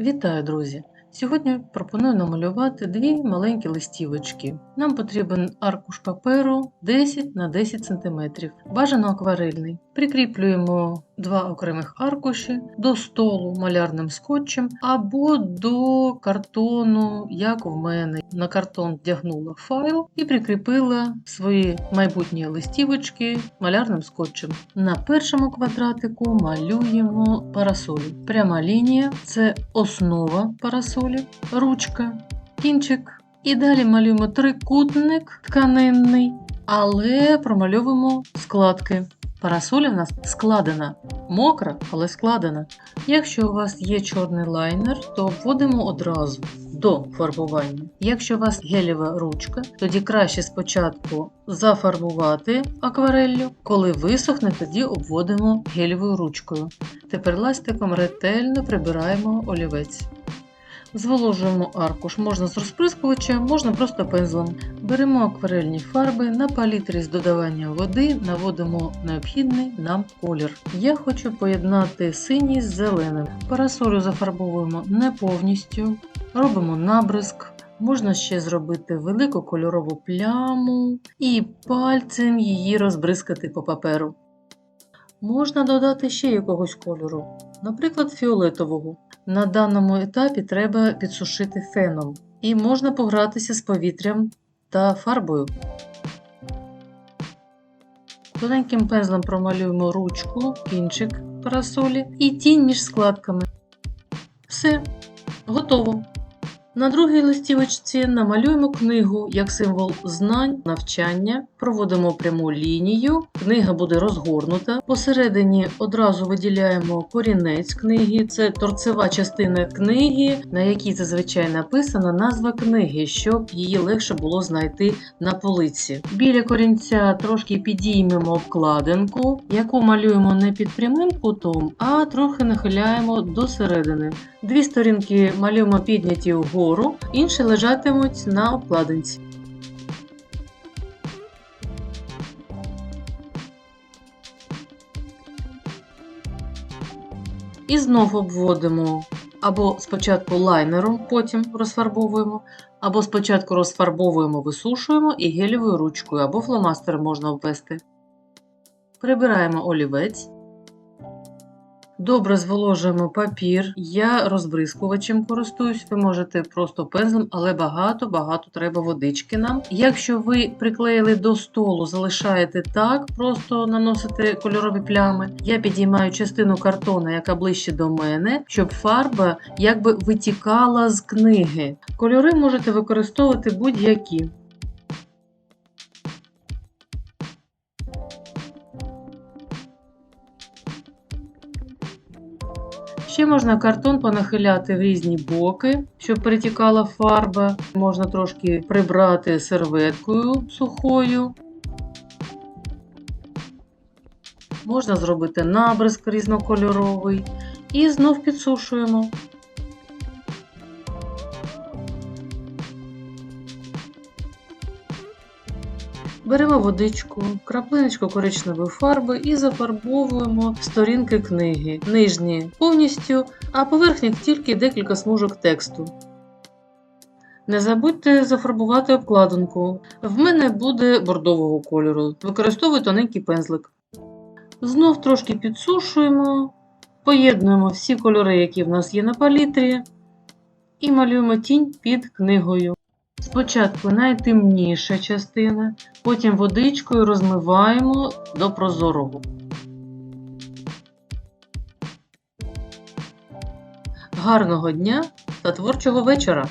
Вітаю, друзі! Сьогодні пропоную намалювати дві маленькі листівочки. Нам потрібен аркуш паперу 10 на 10 см, бажано акварельний. Прикріплюємо два окремих аркуші до столу малярним скотчем або до картону, як в мене. На картон вдягнула файл і прикріпила свої майбутні листівочки малярним скотчем. На першому квадратику малюємо парасолі. Пряма лінія це основа парасолі, ручка, кінчик. І далі малюємо трикутник тканинний, але промальовуємо складки. Парасоля в нас складена, мокра, але складена. Якщо у вас є чорний лайнер, то обводимо одразу до фарбування. Якщо у вас гелєва ручка, тоді краще спочатку зафарбувати аквареллю. Коли висохне, тоді обводимо гелєвою ручкою. Тепер ластиком ретельно прибираємо олівець. Зволожуємо аркуш, можна з розприскувачем, можна просто пензлем. Беремо акварельні фарби, на палітрі з додаванням води наводимо необхідний нам колір. Я хочу поєднати синій з зеленим. Парасолю зафарбовуємо не повністю, робимо набризк. Можна ще зробити велику кольорову пляму і пальцем її розбризкати по паперу. Можна додати ще якогось кольору, наприклад, фіолетового. На даному етапі треба підсушити феном і можна погратися з повітрям та фарбою. Тоненьким пензлем промалюємо ручку, кінчик парасолі і тінь між складками. Все, готово. На другій листівочці намалюємо книгу як символ знань, навчання, проводимо пряму лінію, книга буде розгорнута. Посередині одразу виділяємо корінець книги, це торцева частина книги, на якій зазвичай написана назва книги, щоб її легше було знайти на полиці. Біля корінця трошки підіймемо обкладинку, яку малюємо не під прямим кутом, а трохи нахиляємо до середини. Дві сторінки малюємо підняті вгору, інші лежатимуть на обкладинці. І знов обводимо або спочатку лайнером, потім розфарбовуємо, або спочатку розфарбовуємо, висушуємо і гелєвою ручкою, або фломастером можна ввести. Прибираємо олівець. Добре зволожуємо папір. Я розбризкувачем користуюсь, ви можете просто пензлем, але багато-багато треба водички нам. Якщо ви приклеїли до столу, залишаєте так, просто наносите кольорові плями. Я підіймаю частину картона, яка ближче до мене, щоб фарба якби витікала з книги. Кольори можете використовувати будь-які. Ще можна картон понахиляти в різні боки, щоб перетікала фарба. Можна трошки прибрати серветкою сухою. Можна зробити набризк різнокольоровий. І знов підсушуємо. Беремо водичку, краплиночку коричневої фарби і зафарбовуємо сторінки книги. Нижні повністю, а поверхні тільки декілька смужок тексту. Не забудьте зафарбувати обкладинку. В мене буде бордового кольору. Використовую тоненький пензлик. Знов трошки підсушуємо, поєднуємо всі кольори, які в нас є на палітрі, і малюємо тінь під книгою. Спочатку найтемніша частина, потім водичкою розмиваємо до прозорого. Гарного дня та творчого вечора!